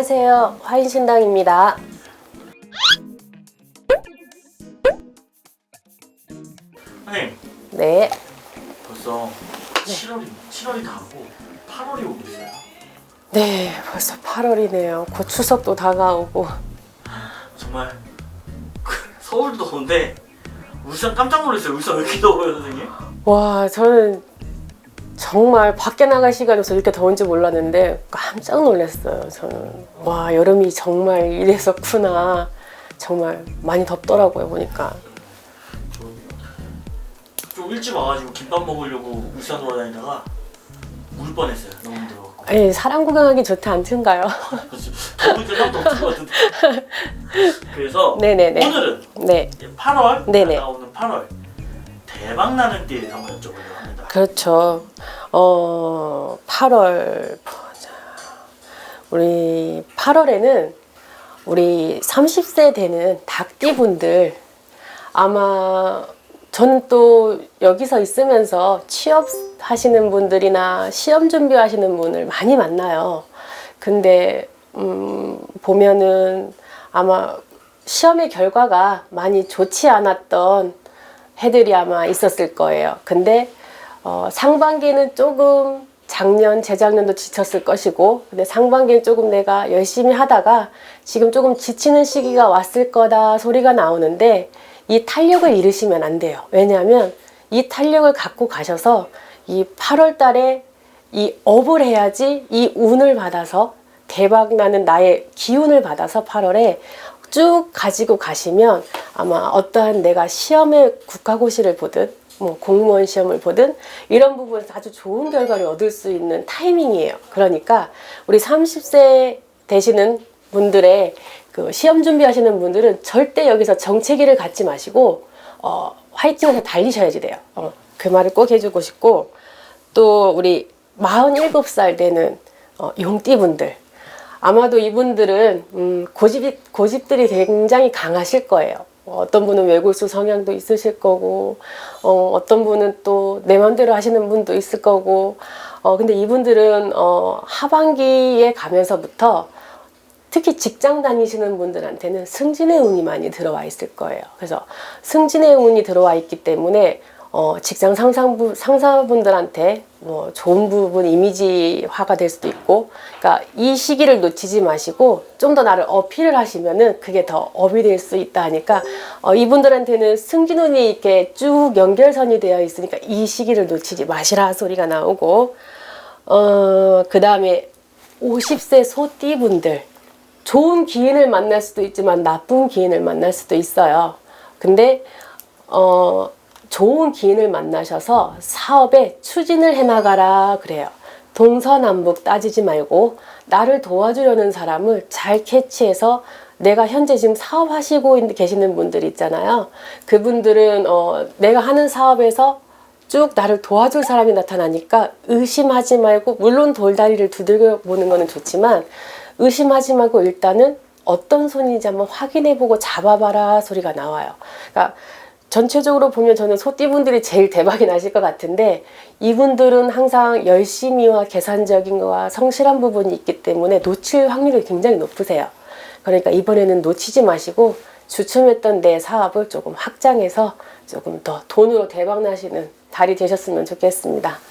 네, 안녕하세요. 화인신당입니다. 선생님, 네. 벌써 7월이 7월이 다가고 8월이 오고 있어요. 네, 벌써 8월이네요. 곧 추석도 다가오고. 정말 서울도 더운데 울산 깜짝 놀랐어요. 울산 왜 이렇게 더워요, 선생님? 와, 저는 정말 밖에 나갈 시간이 없어 이렇게 더운지 몰랐는데 깜짝 놀랐어요. 저는. 와, 여름이 정말 이랬었구나. 정말 많이 덥더라고요, 보니까. 좀 일찍 와가지고 김밥 먹으려고 울산 돌아다니다가 울 뻔했어요. 너무. 에이, 사람 구경하기 좋지 않던가요? 그래서 더우니까 땀도 없을 것 같은데. 그래서 네네네. 오늘은 네. 이제 8월 네네. 다가오는 8월 대박 나는 대해서 한번 여쭤보려고 합니다. 그렇죠. 어, 8월 보자. 우리 8월에는 우리 30세 되는 닭띠분들 아마 저는 또 여기서 있으면서 취업하시는 분들이나 시험 준비하시는 분을 많이 만나요. 근데 음, 보면은 아마 시험의 결과가 많이 좋지 않았던 해들이 아마 있었을 거예요. 근데 어, 상반기는 조금 작년, 재작년도 지쳤을 것이고, 근데 상반기는 조금 내가 열심히 하다가 지금 조금 지치는 시기가 왔을 거다 소리가 나오는데 이 탄력을 잃으시면 안 돼요. 왜냐하면 이 탄력을 갖고 가셔서 이 8월 달에 이 업을 해야지 이 운을 받아서 대박 나는 나의 기운을 받아서 8월에 쭉 가지고 가시면 아마 어떠한 내가 시험의 국가고시를 보든 뭐 공무원 시험을 보든 이런 부분에서 아주 좋은 결과를 얻을 수 있는 타이밍이에요. 그러니까 우리 30세 되시는 분들의 그 시험 준비하시는 분들은 절대 여기서 정체기를 갖지 마시고 어, 화이팅해서 달리셔야지 돼요. 어, 그 말을 꼭 해주고 싶고 또 우리 47살 되는 어, 용띠분들 아마도 이분들은 음, 고집 고집들이 굉장히 강하실 거예요. 어, 어떤 분은 외골수 성향도 있으실 거고, 어, 어떤 분은 또내 맘대로 하시는 분도 있을 거고, 어, 근데 이분들은 어, 하반기에 가면서부터 특히 직장 다니시는 분들한테는 승진의 운이 많이 들어와 있을 거예요. 그래서 승진의 운이 들어와 있기 때문에 어, 직장 상상부, 상사분들한테 뭐 좋은 부분 이미지화가 될 수도 있고, 그러니까 이 시기를 놓치지 마시고 좀 더 나를 어필을 하시면은 그게 더 업이 될 수 있다 하니까 어, 이분들한테는 승진운이 이렇게 쭉 연결선이 되어 있으니까 이 시기를 놓치지 마시라 소리가 나오고, 어, 그 다음에 50세 소띠분들 좋은 기인을 만날 수도 있지만 나쁜 기인을 만날 수도 있어요. 근데 어, 좋은 기인을 만나셔서 사업에 추진을 해나가라 그래요. 동서남북 따지지 말고 나를 도와주려는 사람을 잘 캐치해서 내가 현재 지금 사업하시고 계시는 분들 있잖아요. 그분들은 어, 내가 하는 사업에서 쭉 나를 도와줄 사람이 나타나니까 의심하지 말고 물론 돌다리를 두들겨 보는 거는 좋지만 의심하지 말고 일단은 어떤 손인지 한번 확인해보고 잡아봐라 소리가 나와요. 그러니까 전체적으로 보면 저는 소띠분들이 제일 대박이 나실 것 같은데 이분들은 항상 열심히와 계산적인 거와 성실한 부분이 있기 때문에 놓칠 확률이 굉장히 높으세요. 그러니까 이번에는 놓치지 마시고 주춤했던 내 사업을 조금 확장해서 조금 더 돈으로 대박 나시는 달이 되셨으면 좋겠습니다.